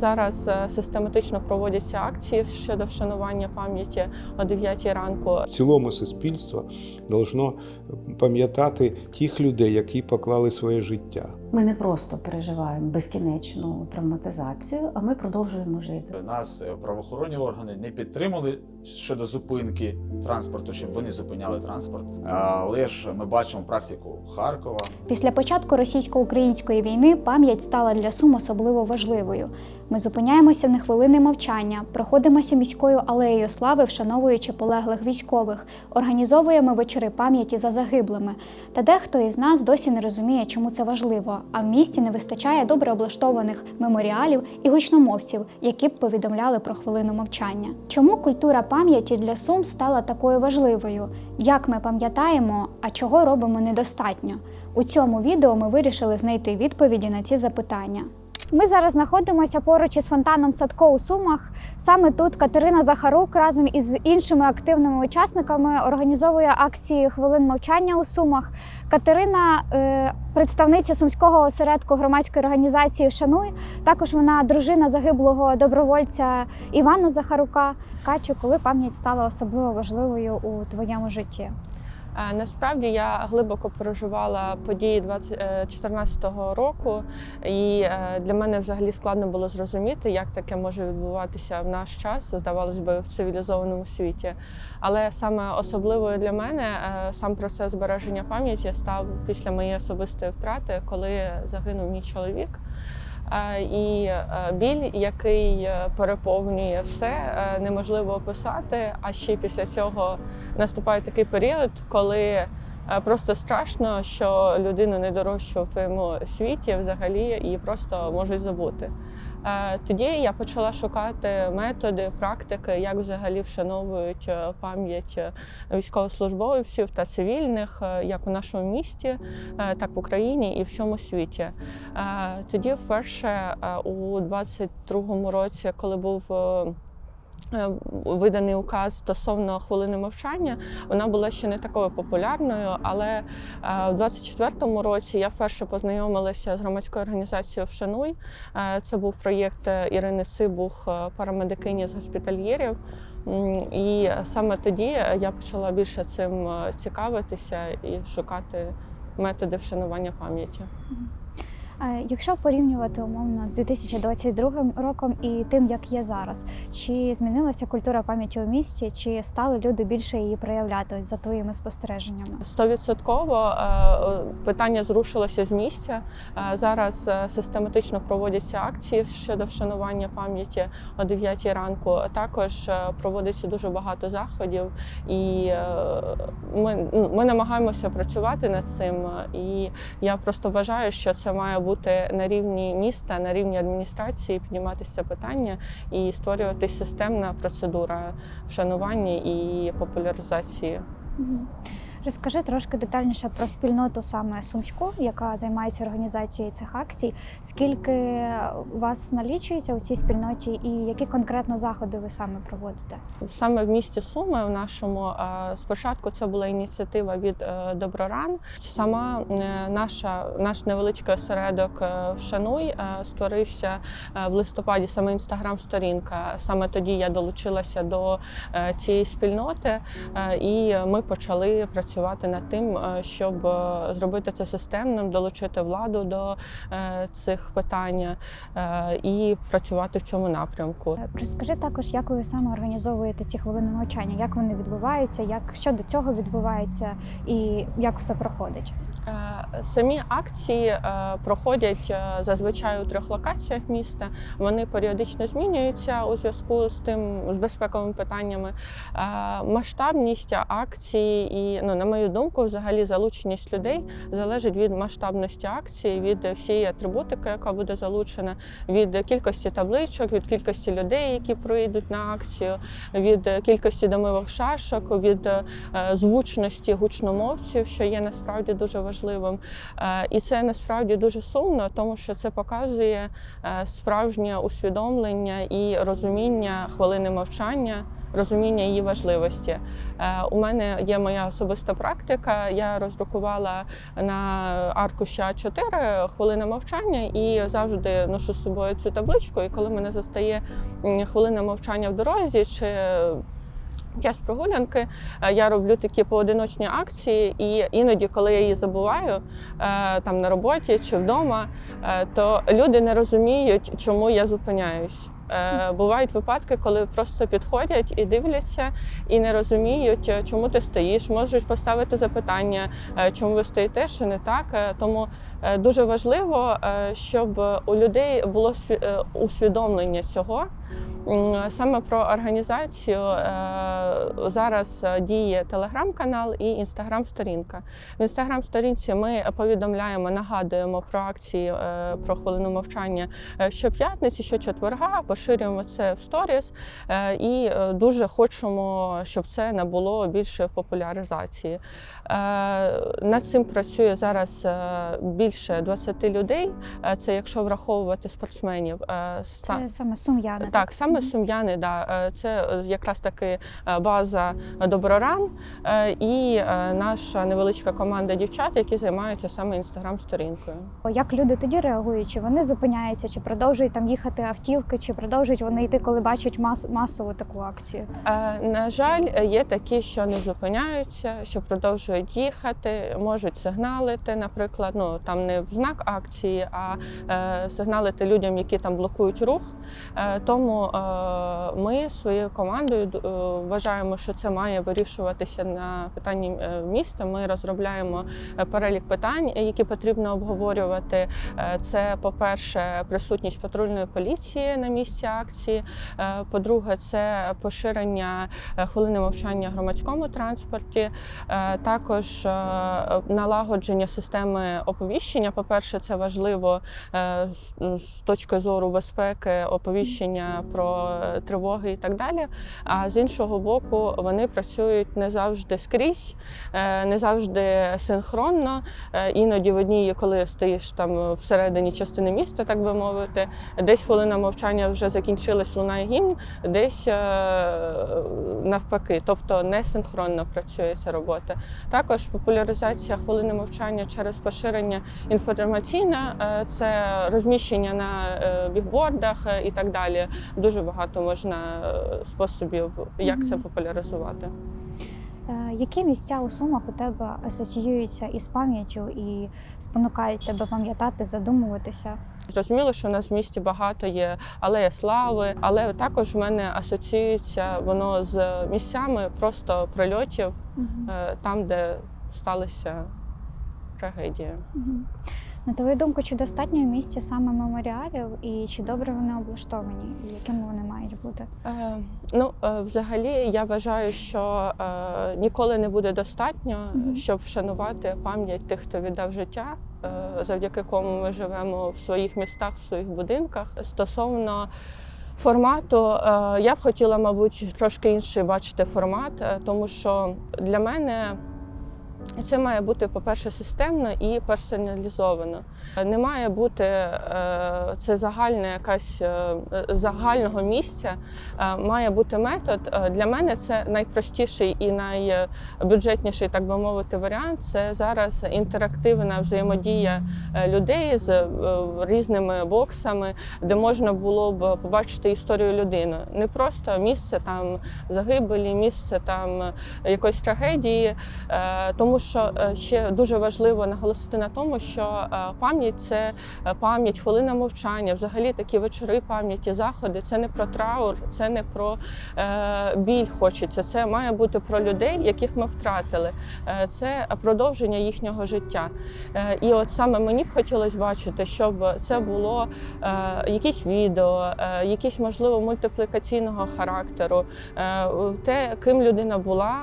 Зараз е, систематично проводяться акції щодо вшанування пам'яті о 9 ранку. В цілому суспільство должно пам'ятати тих людей, які поклали своє життя. Ми не просто переживаємо безкінечну травматизацію, а ми продовжуємо жити. Нас е, правоохоронні органи не підтримали щодо зупинки транспорту, щоб вони зупиняли транспорт. Але ж ми бачимо практику Харкова. Після початку російсько-української війни пам'ять стала для Сум особливо важливою. Ми зупиняємося на хвилини мовчання, проходимося міською алеєю слави, вшановуючи полеглих військових, організовуємо вечори пам'яті за загиблими. Та дехто із нас досі не розуміє, чому це важливо, а в місті не вистачає добре облаштованих меморіалів і гучномовців, які б повідомляли про хвилину мовчання. Чому культура пам'яті для Сум стала такою важливою? Як ми пам'ятаємо, а чого робимо недостатньо? У цьому відео ми вирішили знайти відповіді на ці запитання. Ми зараз знаходимося поруч із фонтаном Садко у Сумах. Саме тут Катерина Захарук разом із іншими активними учасниками організовує акції хвилин мовчання у Сумах. Катерина е, представниця сумського осередку громадської організації Шануй. Також вона дружина загиблого добровольця Івана Захарука. Катю, коли пам'ять стала особливо важливою у твоєму житті? Е, Насправді я глибоко переживала події 2014 року, і е, для мене взагалі складно було зрозуміти, як таке може відбуватися в наш час, здавалось би, в цивілізованому світі. Але саме особливою для мене е, сам процес збереження пам'яті став після моєї особистої втрати, коли загинув мій чоловік. І е, біль, який е, переповнює все, е, неможливо описати. А ще після цього наступає такий період, коли просто страшно, що людину найдорожчу в твоєму світі взагалі її просто можуть забути. Тоді я почала шукати методи, практики, як взагалі вшановують е, пам'ять е, військовослужбовців та цивільних, е, як у нашому місті, так в Україні і всьому світі. Тоді, вперше у 22-му році, коли був виданий указ стосовно хвилини мовчання, вона була ще не такою популярною. Але е, в 24-му році я вперше познайомилася з громадською організацією Вшануй. Е, Це був проєкт е, Ірини Цибух, е, парамедикині з госпітальєрів. І саме тоді я почала більше цим е, цікавитися і шукати методи вшанування пам'яті. Е, Якщо порівнювати умовно з 2022 роком і тим, як є зараз, чи змінилася культура пам'яті у місті, чи стали люди більше її проявляти за твоїми спостереженнями? Стовідсотково е, питання зрушилося з місця. Е, Зараз систематично проводяться акції щодо вшанування пам'яті о 9 ранку. Також проводиться дуже багато заходів, і ми, ну, ми намагаємося працювати над цим. І я просто вважаю, що це має бути на рівні міста, на рівні адміністрації, підніматися питання і створювати системна процедура вшанування і популяризації. Розкажи трошки детальніше про спільноту саме Сумську, яка займається організацією цих акцій. Скільки вас налічується у цій спільноті, і які конкретно заходи ви саме проводите? Саме в місті Суми, в нашому е, спочатку це була ініціатива від е, Доброран. Сама е, наша наш невеличкий осередок Вшануй створився в листопаді. Саме інстаграм-сторінка. Саме тоді я долучилася до цієї спільноти, і ми почали працювати над тим, е, щоб е, зробити це системним, долучити владу до е, цих питань і працювати в цьому напрямку. Розкажи також, як ви саме організовуєте ці хвилини навчання, як вони відбуваються, як що до цього відбувається, і як все проходить. Е, Самі акції е, проходять е, зазвичай у трьох локаціях міста. Вони періодично змінюються у зв'язку з тим з безпековими питаннями. Масштабність акції і, ну, на мою думку, взагалі залученість людей залежить від масштабності акції, від всієї атрибутики, яка буде залучена, від кількості табличок, від кількості людей, які прийдуть на акцію, від кількості домових шашок, від звучності гучномовців, що є насправді дуже важливим. Е, І це насправді дуже сумно, тому що це показує е, справжнє усвідомлення і розуміння хвилини мовчання розуміння її важливості. Е, У мене є моя особиста практика. Я роздрукувала на аркуші А4 хвилина мовчання і завжди ношу з собою цю табличку. І коли мене застає хвилина мовчання в дорозі чи час прогулянки, е, я роблю такі поодиночні акції, і іноді, коли я її забуваю е, там на роботі чи вдома, е, то люди не розуміють, чому я зупиняюсь. Бувають випадки, коли просто підходять і дивляться, і не розуміють, чому ти стоїш, можуть поставити запитання, чому ви стоїте, що не так. Тому дуже важливо, е, щоб у людей було е, усвідомлення цього. Саме про організацію е, зараз е, діє телеграм-канал і інстаграм-сторінка. В інстаграм-сторінці ми повідомляємо, нагадуємо про акції е, про хвилину мовчання е, щоп'ятниці, щочетверга, поширюємо це в сторіс е, і е, дуже хочемо, щоб це набуло більше популяризації. Е, Над цим працює зараз е, більше 20 людей. Е, Це якщо враховувати спортсменів. Е, Це саме сум'яни. так, саме сум'яни, да. Е, це якраз таки база Доброран і наша невеличка команда дівчат, які займаються саме інстаграм-сторінкою. Як люди тоді реагують? Чи вони зупиняються, чи продовжують там їхати автівки, чи продовжують вони йти, коли бачать мас- масову таку акцію? На жаль, є такі, що не зупиняються, що продовжують їхати, можуть сигналити, наприклад, ну там не в знак акції, а е, сигналити людям, які там блокують рух. Е, Тому е, ми своєю командою вважаємо, що це має вирішуватися на питанні міста. Ми розробляємо перелік питань, які потрібно обговорювати. Це, по-перше, присутність патрульної поліції на місці акції. По-друге, це поширення хвилини мовчання в громадському транспорті. Також налагодження системи оповіщення. По-перше, це важливо е, з- точки зору безпеки, оповіщення про е, тривоги і так далі. А з іншого боку, вони працюють не завжди скрізь, е, не завжди синхронно. Іноді в одній, коли стоїш там всередині частини міста, так би мовити, десь хвилина мовчання вже закінчилась, лунає гімн, десь навпаки, тобто не синхронно працює ця робота. Також популяризація хвилини мовчання через поширення інформаційне, е, це розміщення на е, бігбордах е, і так далі. Дуже багато можна способів, як це популяризувати. Які місця у Сумах у тебе асоціюються із пам'яттю і спонукають тебе пам'ятати, задумуватися? Зрозуміло, що у нас в місті багато є алея слави, але також в мене асоціюється воно з місцями просто прильотів е, там, де сталися трагедії. Мгм. На твою думку, чи достатньо в місті саме меморіалів, і чи добре вони облаштовані, і якими вони мають бути? Е, ну, е, взагалі, я вважаю, що е, ніколи не буде достатньо, Мгм. щоб вшанувати пам'ять тих, хто віддав життя, е, завдяки кому ми живемо в своїх містах, в своїх будинках. Стосовно формату, е, я б хотіла, мабуть, трошки інший бачити формат, тому що для мене. Це має бути, по-перше, системно і персоналізовано. Не має бути е, це загальне якась е, загального місця. Е, Має бути метод. Для мене це найпростіший і найбюджетніший, так би мовити, варіант. Це зараз інтерактивна взаємодія людей з різними боксами, де можна було б побачити історію людини. Не просто місце там загибелі, місце там якоїсь трагедії. Е, Тому що е, ще дуже важливо наголосити на тому, що е, пам'ять це е, пам'ять, хвилина мовчання, взагалі такі вечори пам'яті, заходи. Це не про траур, це не про біль хочеться. Це має бути про людей, яких ми втратили. Це продовження їхнього життя. І от саме мені б хотілося бачити, щоб це було якісь відео, якісь можливо мультиплікаційного характеру. Те, ким людина була,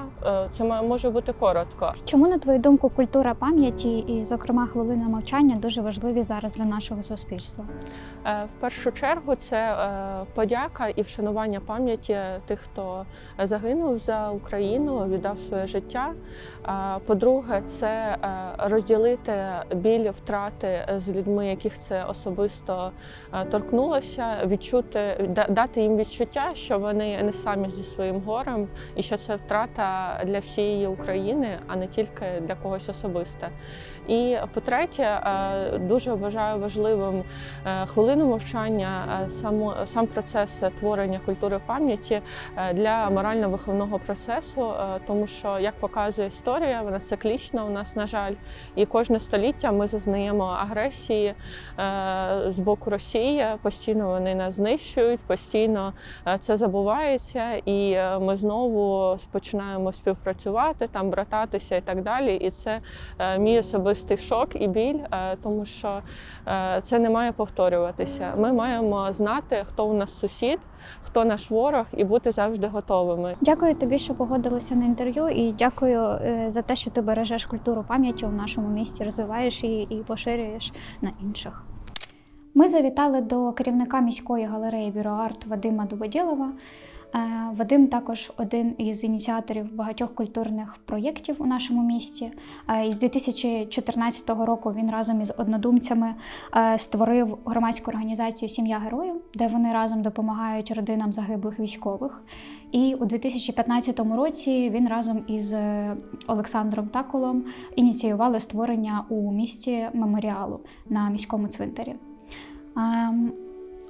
це може бути коротко. Чому, на твою думку, культура пам'яті і, зокрема, хвилина мовчання дуже важливі зараз для нашого суспільства? Е, В першу чергу це е, подяка і вшанування пам'яті тих, хто загинув за Україну, віддав своє життя. По-друге, це е, розділити біль втрати з людьми, яких це особисто е, торкнулося, відчути, дати їм відчуття, що вони не самі зі своїм горем, і що це втрата для всієї України, а не тільки для когось особисто. І по-третє, е, дуже вважаю важливим е, хвилину мовчання, е, само- сам процес творення культури пам'яті для морально-виховного процесу, тому що, як показує історія, вона циклічна у нас, на жаль, і кожне століття ми зазнаємо агресії з боку Росії. Постійно вони нас знищують, постійно це забувається, і ми знову починаємо співпрацювати, там брататися і так далі. І це мій особистий шок і біль, е, тому що е, це не має повторюватися. Ми маємо знати, хто у нас сусід, хто наш ворог, і бути завжди готовими. Дякую тобі, що погодилася на інтерв'ю, і дякую е, за те, що ти бережеш культуру пам'яті у нашому місті, розвиваєш її і поширюєш на інших. Ми завітали до керівника міської галереї Бюро Арт Вадима Дубодєлова. Е, Вадим також один із ініціаторів багатьох культурних проєктів у нашому місті. Е, І з 2014 року він разом із однодумцями е, створив громадську організацію Сім'я героїв, де вони разом допомагають родинам загиблих військових. І у 2015 році він разом із Олександром Таколом ініціювали створення у місті меморіалу на міському цвинтарі.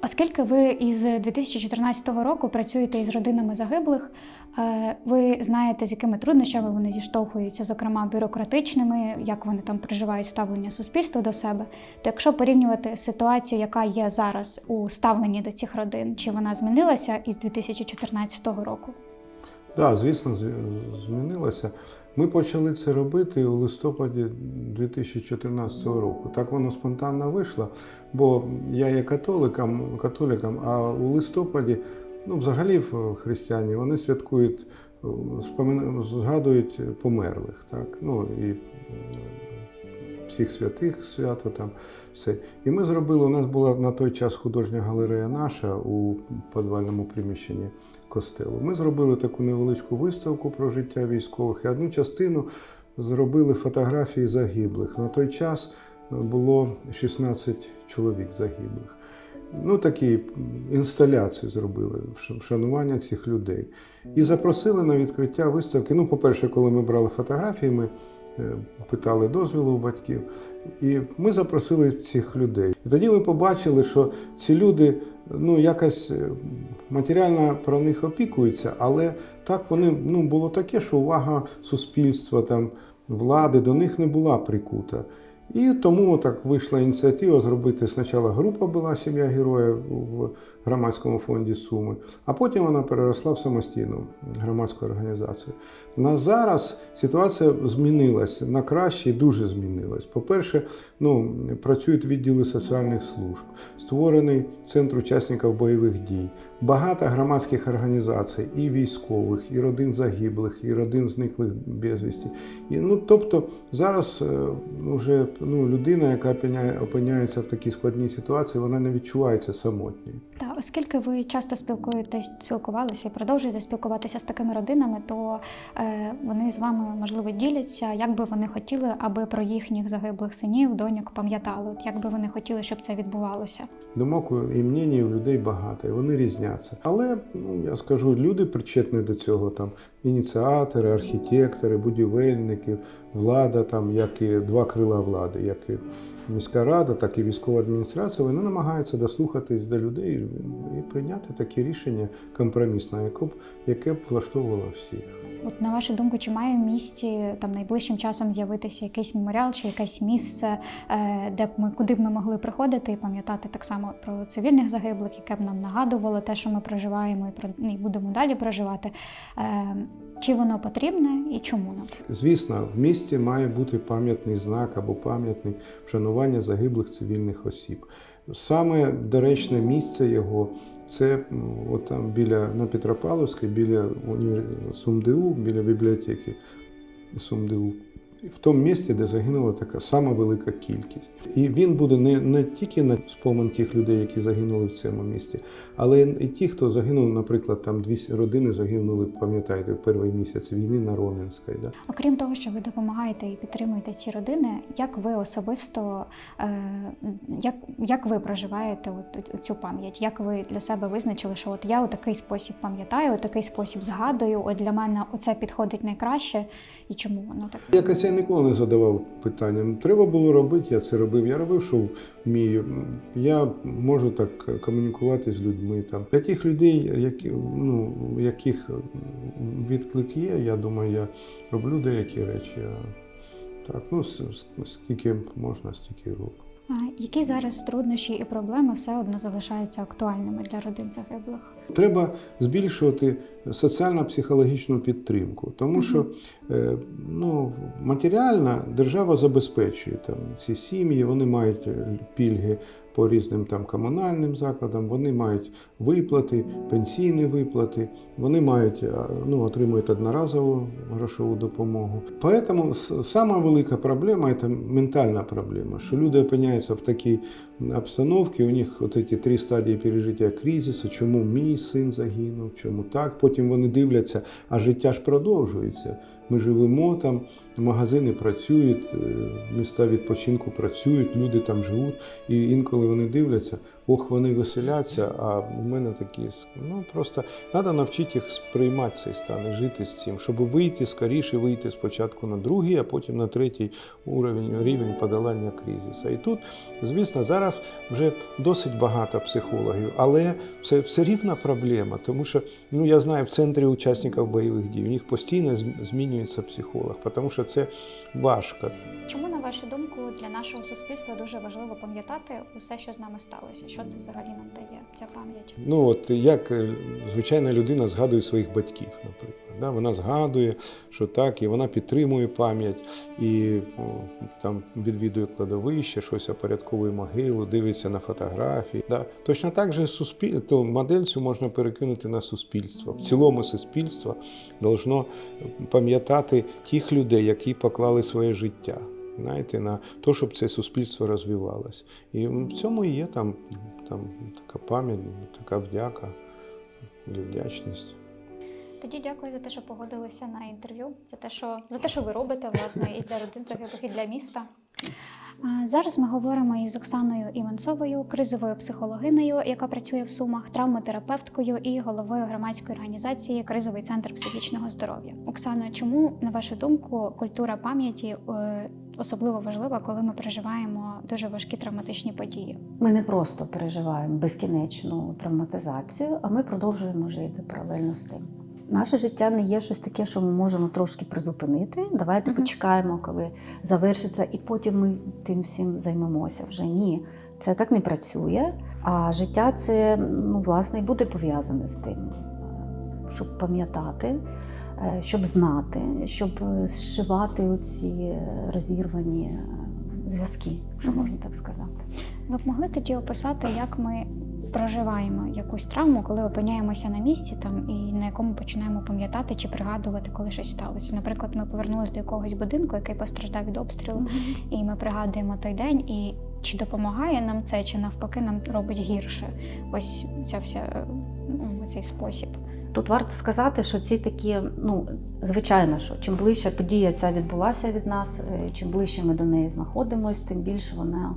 Оскільки ви із 2014 року працюєте із родинами загиблих, е, ви знаєте, з якими труднощами вони зіштовхуються, зокрема бюрократичними, як вони там проживають ставлення суспільства до себе. То якщо порівнювати ситуацію, яка є зараз у ставленні до цих родин, чи вона змінилася із 2014 року? Так, да, звісно, з- змінилося. Ми почали це робити у листопаді 2014 року. Так воно спонтанно вийшло, бо я є католиком, католиком, а у листопаді, ну, взагалі, християні, вони святкують, згадують померлих. Так? Ну, і всіх святих свято там все. І ми зробили, у нас була на той час художня галерея наша у підвальному приміщенні костелу. Ми зробили таку невеличку виставку про життя військових і одну частину зробили фотографії загиблих. На той час е, було 16 чоловік загиблих. Ну, такі інсталяцію зробили вшанування цих людей. І запросили на відкриття виставки. Ну, по-перше, коли ми брали фотографії, ми питали дозволу у батьків. І ми запросили цих людей. І тоді ми побачили, що ці люди ну, якось е, матеріально про них опікуються, але так вони ну, було таке, що увага суспільства, там, влади до них не була прикута. І тому так вийшла ініціатива зробити спочатку група була сім'я героїв в громадському фонді Суми, а потім вона переросла в самостійну громадську організацію. На зараз ситуація змінилася на краще і дуже змінилась. По-перше, ну, працюють відділи соціальних служб, створений центр учасників бойових дій, багато громадських організацій, і військових, і родин загиблих, і родин зниклих безвісті. І, ну, тобто зараз е, вже ну, людина, яка опиняється в такій складній ситуації, вона не відчувається самотньою. Та оскільки ви часто спілкуєтесь, спілкувалися і продовжуєте спілкуватися з такими родинами, то е, вони з вами можливо діляться, як би вони хотіли, аби про їхніх загиблих синів, доньок пам'ятали. От як би вони хотіли, щоб це відбувалося. Думок і мнень у людей багато, і вони різняться. Але ну я скажу, люди причетні до цього там ініціатори, архітектори, будівельники, влада, там як і два крила влади, як і міська рада, так і військова адміністрація. Вони намагаються дослухатись до людей і прийняти таке рішення компромісне, яке б яке б влаштовувало всіх. От на вашу думку, чи має в місті там найближчим часом з'явитися якийсь меморіал чи якесь місце, е, де б ми куди б ми могли приходити і пам'ятати так само про цивільних загиблих, яке б нам нагадувало те, що ми проживаємо, і про і будемо далі проживати. Е, Чи воно потрібне і чому нам? Звісно, в місті має бути пам'ятний знак або пам'ятник вшанування загиблих цивільних осіб. Саме доречне місце його це ну, от там біля на Петропавловській, біля універ... Біля бібліотеки СумДУ. В тому місці, де загинула така сама велика кількість. І він буде не, не тільки на спомин тих людей, які загинули в цьому місті, але і ті, хто загинув, наприклад, там дві родини загинули, пам'ятаєте, в перший місяць війни на Ромінській. Да? Окрім того, що ви допомагаєте і підтримуєте ці родини, як ви особисто е, як, як ви проживаєте от цю пам'ять? Як ви для себе визначили, що от я у такий спосіб пам'ятаю, у такий спосіб згадую? От для мене оце підходить найкраще, і чому воно так? Якось я ніколи не задавав питання. Треба було робити, я це робив. Я робив, що вмію. Я можу так комунікувати з людьми. Там. Для тих людей, які, ну, яких відклик є, я думаю, я роблю деякі речі. Так, ну, скільки можна, стільки роблю. Які зараз труднощі і проблеми все одно залишаються актуальними для родин загиблих? Треба збільшувати соціально-психологічну підтримку, тому що е, ну, матеріальна держава забезпечує там ці сім'ї, вони мають е, пільги по різним там комунальним закладам, вони мають виплати, пенсійні виплати, вони мають е, ну, отримують одноразову грошову допомогу. Поэтому с- сама велика проблема це ментальна проблема, що люди опиняються в такій обстановці, у них от ці три стадії пережиття кризису, чому мій син загинув, чому так. Потім вони дивляться, а життя ж продовжується. Ми живемо там, магазини працюють, е, міста відпочинку працюють, люди там живуть. І інколи вони дивляться, ох, вони веселяться, а в мене такі. Ну просто треба навчити їх сприймати цей стан і жити з цим, щоб вийти скоріше, вийти спочатку на другий, а потім на третій уровень, рівень подолання кризису. І тут, звісно, зараз вже досить багато психологів, але це все рівна проблема, тому що ну я знаю в центрі учасників бойових дій, у них постійно зм- змінюється психолог, тому що це важко. Чому, на вашу думку, для нашого суспільства дуже важливо пам'ятати усе, що з нами сталося? Що це взагалі нам дає ця пам'ять? Ну от як е, звичайна людина згадує своїх батьків, наприклад. Да? Вона згадує, що так, і вона підтримує пам'ять, і там відвідує кладовище, щось опорядковує могилу, дивиться на фотографії. Да? Точно так же суспіль... то модель цю можна перекинути на суспільство. В цілому суспільство должно пам'ятати тих людей, які поклали своє життя. Знаєте, на те, щоб це суспільство розвивалось. І в цьому і є там, там така пам'ять, така вдяка вдячність. Тоді дякую за те, що погодилися на інтерв'ю, за те, що за те, що ви робите власне і для родин загиблих, і для міста. Зараз ми говоримо із Оксаною Іванцовою, кризовою психологинею, яка працює в Сумах, травматерапевткою і головою громадської організації Кризовий центр психічного здоров'я. Оксано, чому на вашу думку культура пам'яті е, особливо важлива, коли ми переживаємо дуже важкі травматичні події? Ми не просто переживаємо безкінечну травматизацію, а ми продовжуємо жити паралельно з тим. Наше життя не є щось таке, що ми можемо трошки призупинити. Давайте Мгм. почекаємо, коли завершиться, і потім ми тим всім займемося. Вже ні, це так не працює. А життя це ну, власне і буде пов'язане з тим, е, щоб пам'ятати, е, щоб знати, щоб е, зшивати оці розірвані зв'язки, якщо можна так сказати. Ви б могли тоді описати, як ми проживаємо якусь травму, коли опиняємося на місці там і на якому починаємо пам'ятати чи пригадувати, коли щось сталося. Наприклад, ми повернулися до якогось будинку, який постраждав від обстрілу, і ми пригадуємо той день, і чи допомагає нам це, чи навпаки нам робить гірше. Ось ця вся ну, цей спосіб. Тут варто сказати, що ці такі, ну звичайно, що чим ближче подія ця відбулася від нас, е, чим ближче ми до неї знаходимося, тим більше вона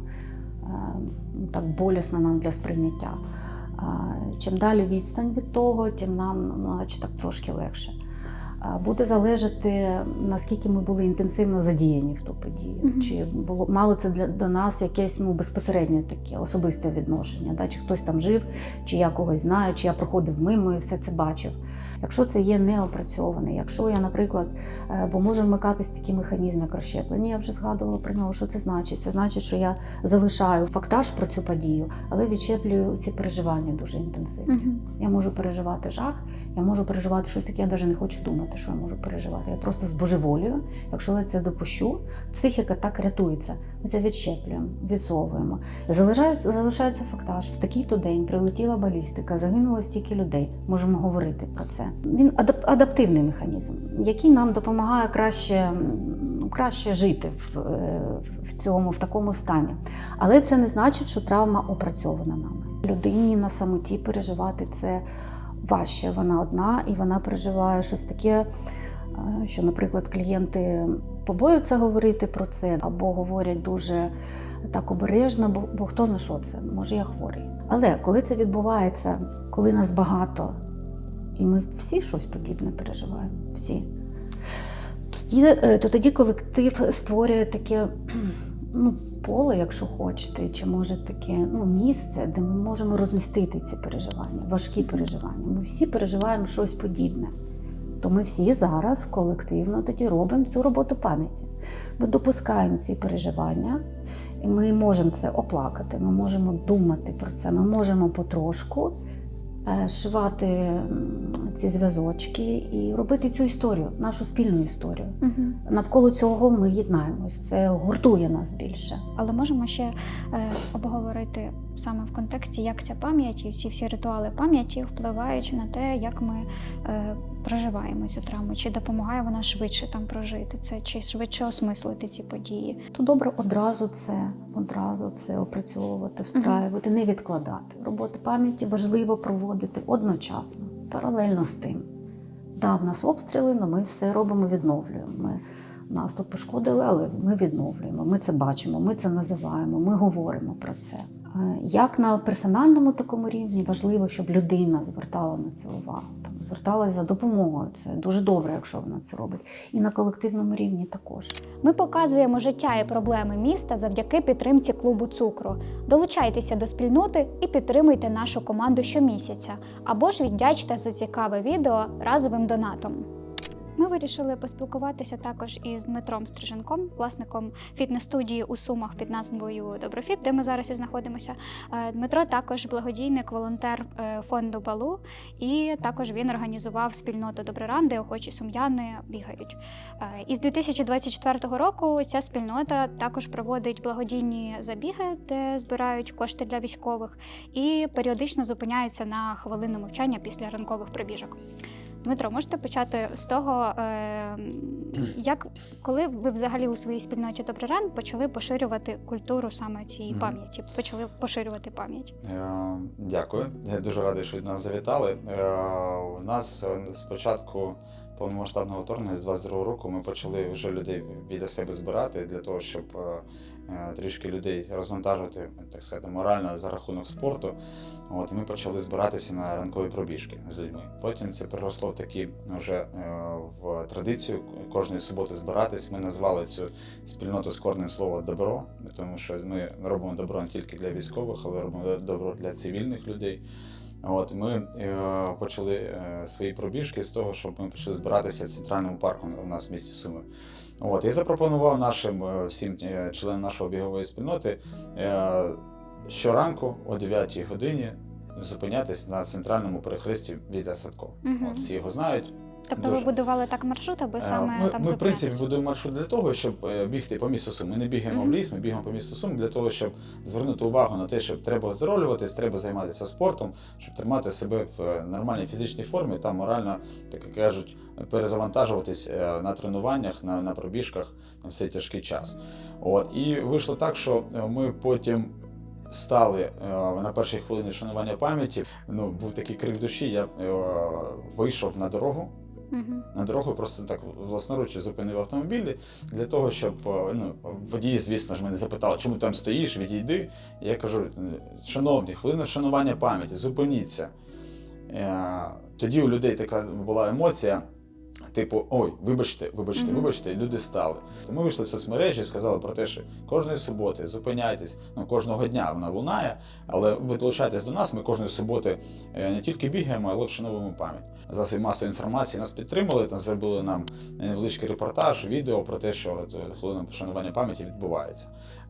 так болісно нам для сприйняття. Чим далі відстань від того, тим нам ну, наче так трошки легше. Буде залежати, наскільки ми були інтенсивно задіяні в ту подію. Мгм. Чи було мало це для до нас якесь ну, безпосереднє таке особисте відношення, да? чи хтось там жив, чи я когось знаю, чи я проходив мимо і все це бачив. Якщо це є неопрацьоване, якщо я, наприклад, е, бо може вмикатись такі механізми, як розщеплення, я вже згадувала про нього, що це значить. Це значить, що я залишаю фактаж про цю подію, але відчеплюю ці переживання дуже інтенсивно. Угу. Я можу переживати жах, я можу переживати щось таке, я навіть не хочу думати, що я можу переживати. Я просто збожеволюю. Якщо я це допущу, психіка так рятується. Ми це відщеплюємо, відсовуємо. Залишається, залишається фактаж. В такий-то день прилетіла балістика, загинуло стільки людей. Можемо говорити про це. Він адап- адаптивний механізм, який нам допомагає краще краще жити в, е, в цьому, в такому стані. Але це не значить, що травма опрацьована нами. Людині на самоті переживати це важче. Вона одна і вона переживає щось таке, е, що, наприклад, клієнти побоюються говорити про це або говорять дуже так обережно, бо, бо хто знає, що це, може я хворий. Але коли це відбувається, коли нас багато, і ми всі щось подібне переживаємо, всі. Тоді, е, то тоді колектив створює таке ну, поле, якщо хочете, чи може таке ну, місце, де ми можемо розмістити ці переживання, важкі переживання. Ми всі переживаємо щось подібне. То ми всі зараз колективно тоді робимо цю роботу пам'яті. Ми допускаємо ці переживання, і ми можемо це оплакати, ми можемо думати про це, ми можемо потрошку шивати ці зв'язочки і робити цю історію, нашу спільну історію. Угу. Навколо цього ми єднаємось. Це гуртує нас більше. Але можемо ще е, обговорити саме в контексті, як ця пам'ять і ці всі ритуали пам'яті впливають на те, як ми е, проживаємо цю травму, чи допомагає вона швидше там прожити це, чи швидше осмислити ці події. То добре одразу це, одразу це опрацьовувати, встраювати, не відкладати. Роботи пам'яті важливо проводити одночасно, паралельно з тим. Да, в нас обстріли, але ми все робимо, відновлюємо. Ми нас тут пошкодили, але ми відновлюємо. Ми це бачимо, ми це називаємо, ми говоримо про це. Е, Як на персональному такому рівні важливо, щоб людина звертала на це увагу, там зверталася за допомогою. Це дуже добре, якщо вона це робить. І на колективному рівні також. Ми показуємо життя і проблеми міста завдяки підтримці клубу цукру. Долучайтеся до спільноти і підтримуйте нашу команду щомісяця, або ж віддячте за цікаве відео разовим донатом. Ми вирішили поспілкуватися також із Дмитром Стриженком, власником фітнес-студії у Сумах під назвою Доброфіт, де ми зараз і знаходимося. Е, Дмитро також благодійник, волонтер е, фонду Балу, і також він організував спільноту Доброран, де охочі сум'яни бігають. Е, Із 2024 року ця спільнота також проводить благодійні забіги, де збирають кошти для військових, і періодично зупиняються на хвилину мовчання після ранкових пробіжок. Дмитро, можете почати з того, е, як коли ви взагалі у своїй спільноті Доброран почали поширювати культуру саме цієї пам'яті, почали поширювати пам'ять? Е, Дякую. Я дуже радий, що нас завітали. Е, У нас е, з початку повномасштабного вторгнення з 22 року ми почали вже людей біля себе збирати для того, щоб трішки людей розвантажувати, так сказати, морально за рахунок спорту. От ми почали збиратися на ранкові пробіжки з людьми. Потім це переросло в такі вже е, в традицію кожної суботи збиратись. Ми назвали цю спільноту з корнем слова добро, тому що ми робимо добро не тільки для військових, але робимо добро для цивільних людей. От ми е, почали е, свої пробіжки з того, щоб ми почали збиратися в центральному парку у нас в місті Суми. От я запропонував нашим е, всім е, членам нашої бігової спільноти е, щоранку о 9 годині зупинятися на центральному перехресті біля Садко. Угу. От, всі його знають. Тобто Дуже. ви будували так маршрут, аби Е, саме Ми, там ми в принципі, будуємо маршрут для того, щоб е, бігти по місту Сум. Ми не бігаємо Мгм. в ліс, ми бігаємо по місту Сум для того, щоб звернути увагу на те, що треба оздоровлюватись, треба займатися спортом, щоб тримати себе в е, нормальній фізичній формі та морально, так як кажуть, перезавантажуватись на тренуваннях, на, на пробіжках на цей тяжкий час. От і вийшло так, що ми потім. Стали е, на першій хвилині шанування пам'яті. Ну був такий крик душі. Я е, вийшов на дорогу, На дорогу просто так власноруч зупинив автомобілі для того, щоб е, ну, водії, звісно ж, мене запитали, чому ти там стоїш, відійди. Я кажу, шановні, хвилина вшанування пам'яті, зупиніться. Е, Тоді у людей така була емоція. Типу, ой, вибачте, вибачте, вибачте, і люди стали. Ми вийшли в соцмережі і сказали про те, що кожної суботи зупиняйтесь, ну кожного дня вона лунає, але ви долучайтесь до нас. Ми кожної суботи е, не тільки бігаємо, але вшановуємо пам'ять. Засоби масової інформації нас підтримали, там зробили нам невеличкий репортаж, відео про те, що е, хвилина вшанування пам'яті відбувається.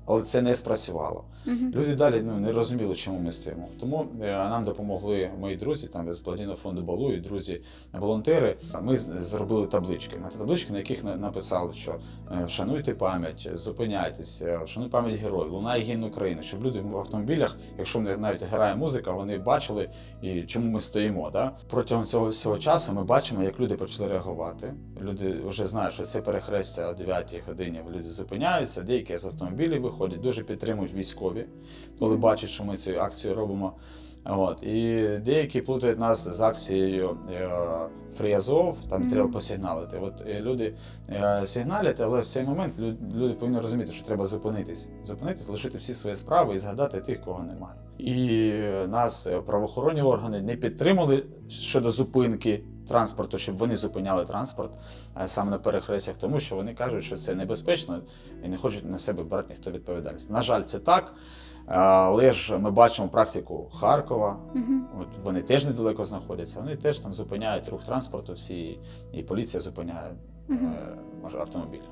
Але це не спрацювало. Мгм. Люди далі ну, не розуміли, чому ми стоїмо. Тому е, нам допомогли мої друзі, там з благодійного фонду Балу і друзі волонтери. Ми зробили таблички. На таблички, на яких написали, що е, вшануйте пам'ять, зупиняйтесь, е, вшануй пам'ять героїв, лунає гімн України, щоб люди в автомобілях, якщо не- навіть грає музика, вони бачили і чому ми стоїмо. Да? Протягом цього всього часу ми бачимо, як люди почали реагувати. Люди вже знають, що це перехрестя о 9 годині. Люди зупиняються, деякі з автомобілів виходять, дуже підтримують військові, коли бачать, що ми цю акцію робимо. От. І деякі плутають нас з акцією е, Azov, там Мгм. треба посигналити. От е, люди е, сигналять, але в цей момент лю- люди повинні розуміти, що треба зупинитись. Зупинитись, лишити всі свої справи і згадати тих, кого немає. І нас е, правоохоронні органи не підтримали щодо зупинки транспорту, щоб вони зупиняли транспорт саме на перехрестях, тому що вони кажуть, що це небезпечно і не хочуть на себе брати ніхто відповідальність. На жаль, це так. Але ж ми бачимо практику Харкова, Угу. От вони теж недалеко знаходяться. Вони теж там зупиняють рух транспорту, всі і поліція зупиняє може, автомобілі.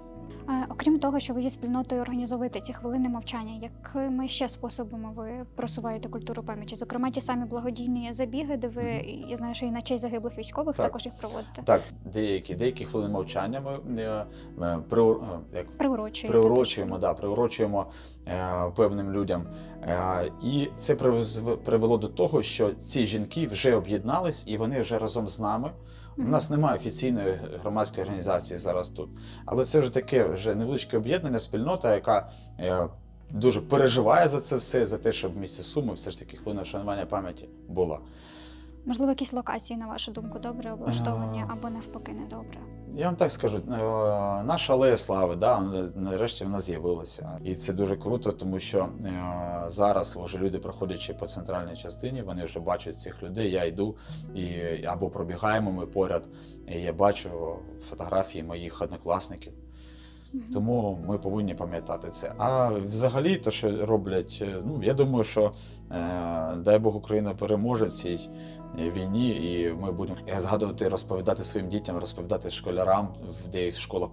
Окрім того, що ви зі спільнотою організовуєте ці хвилини мовчання, якими ще способами ви просуваєте культуру пам'яті? Зокрема, ті самі благодійні забіги, де ви я знаю, що і на честь загиблих військових Так. також їх проводите. Так, деякі, деякі хвилини мовчання ми е, е, приур- е, як приурочуємо, да, приурочуємо е, певним людям. Е, і це привело до того, що ці жінки вже об'єднались і вони вже разом з нами. У нас немає офіційної громадської організації зараз тут. Але це вже таке вже невеличке об'єднання, спільнота, яка е, дуже переживає за це все, за те, щоб в місті Суми все ж таки хвилина вшанування пам'яті була. Можливо, якісь локації, на вашу думку, добре облаштовані Е, або навпаки недобре. Я вам так скажу, е, наша алея слави, да, нарешті вона з'явилася. І це дуже круто, тому що е, зараз вже люди, проходячи по центральній частині, вони вже бачать цих людей. Я йду і або пробігаємо ми поряд, і я бачу фотографії моїх однокласників. Тому ми повинні пам'ятати це. А взагалі, те, що роблять, е, ну я думаю, що е, дай Бог Україна переможе в цій е, війні, і ми будемо згадувати, розповідати своїм дітям, розповідати школярам, де в школах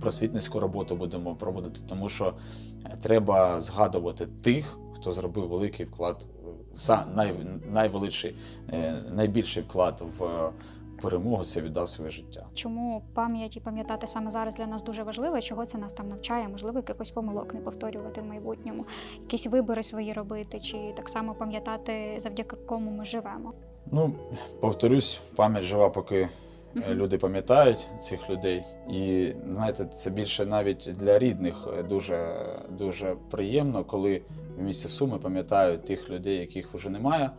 просвітницьку роботу будемо проводити, тому що треба згадувати тих, хто зробив великий вклад, е, са най, найбільший вклад в перемогу. Це віддав своє життя. Чому пам'ять і пам'ятати саме зараз для нас дуже важливо, і чого це нас там навчає? Можливо, якихось помилок не повторювати в майбутньому, якісь вибори свої робити, чи так само пам'ятати, завдяки кому ми живемо. Ну, повторюсь, пам'ять жива, поки е, люди пам'ятають цих людей. І знаєте, це більше навіть для рідних е, дуже, дуже приємно, коли в місті Суми пам'ятають тих людей, яких вже немає.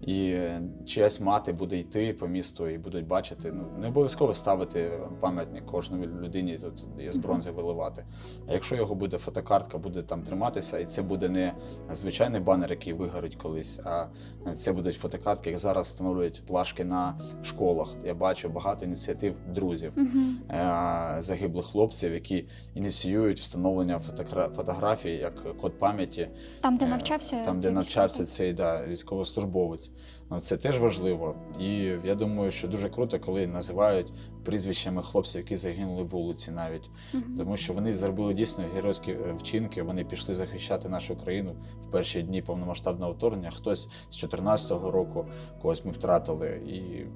І чиясь мати буде йти по місту і будуть бачити. Ну не обов'язково ставити пам'ятник кожній людині тут із бронзи виливати. А якщо його буде фотокартка, буде там триматися, і це буде не звичайний банер, який вигорить колись, а це будуть фотокартки, як зараз встановлюють плашки на школах. Я бачу багато ініціатив друзів е, загиблих хлопців, які ініціюють встановлення фотографій як код пам'яті, Там, де Е, навчався, там, де навчався цей да, військовослужбовець. Ну, Це теж важливо. І я думаю, що дуже круто, коли називають прізвищами хлопців, які загинули в вулиці навіть. Мгм. Тому що вони зробили дійсно геройські е, вчинки. Вони пішли захищати нашу країну в перші дні повномасштабного вторгнення. Хтось з 14-го року когось ми втратили. І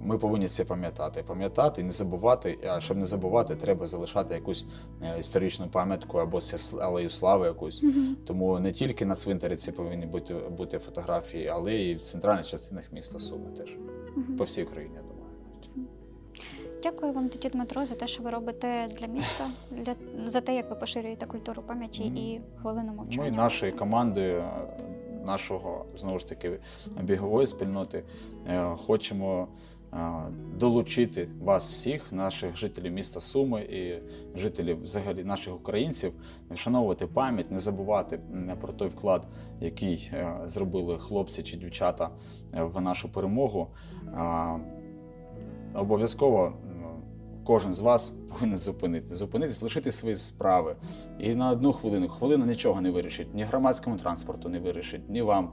ми повинні це пам'ятати. Пам'ятати і не забувати. А щоб не забувати, треба залишати якусь е, історичну пам'ятку або алею слави якусь. Мгм. Тому не тільки на цвинтарі це повинні бути, бути фотографії, але і в центральних частинах міста Суми теж Мгм. по всій Україні, я думаю. Дякую вам, тоді Дмитро, за те, що ви робите для міста, для за те, як ви поширюєте культуру пам'яті Мгм. і хвилину мовчання. Ми нашої команди, е, нашого знову ж таки бігової спільноти, е, хочемо е, долучити вас всіх, наших жителів міста Суми і жителів взагалі наших українців, вшановувати пам'ять, не забувати про той вклад, який е, зробили хлопці чи дівчата в нашу перемогу. Обов'язково кожен з вас повинен зупинити, зупинитись, лишити свої справи. І на одну хвилину, хвилина нічого не вирішить, ні громадському транспорту не вирішить, ні вам,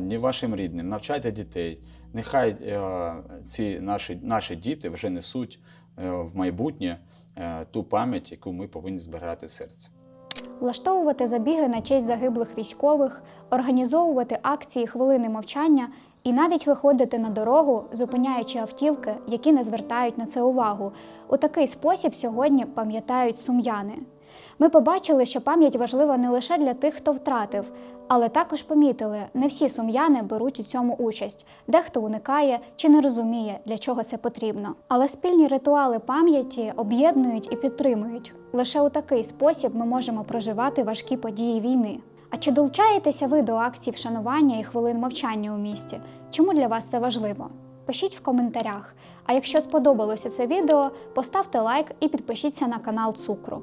ні вашим рідним. Навчайте дітей. Нехай е, ці наші, наші діти вже несуть е, в майбутнє е, ту пам'ять, яку ми повинні зберігати в серці. влаштовувати забіги на честь загиблих військових, організовувати акції хвилини мовчання і навіть виходити на дорогу, зупиняючи автівки, які не звертають на це увагу. У такий спосіб сьогодні пам'ятають сум'яни. Ми побачили, що пам'ять важлива не лише для тих, хто втратив, але також помітили, не всі сум'яни беруть у цьому участь, дехто уникає чи не розуміє, для чого це потрібно. Але спільні ритуали пам'яті об'єднують і підтримують. Лише у такий спосіб ми можемо проживати важкі події війни. А чи долучаєтеся ви до акцій вшанування і хвилин мовчання у місті? Чому для вас це важливо? Пишіть в коментарях. А якщо сподобалося це відео, поставте лайк і підпишіться на канал Цукру.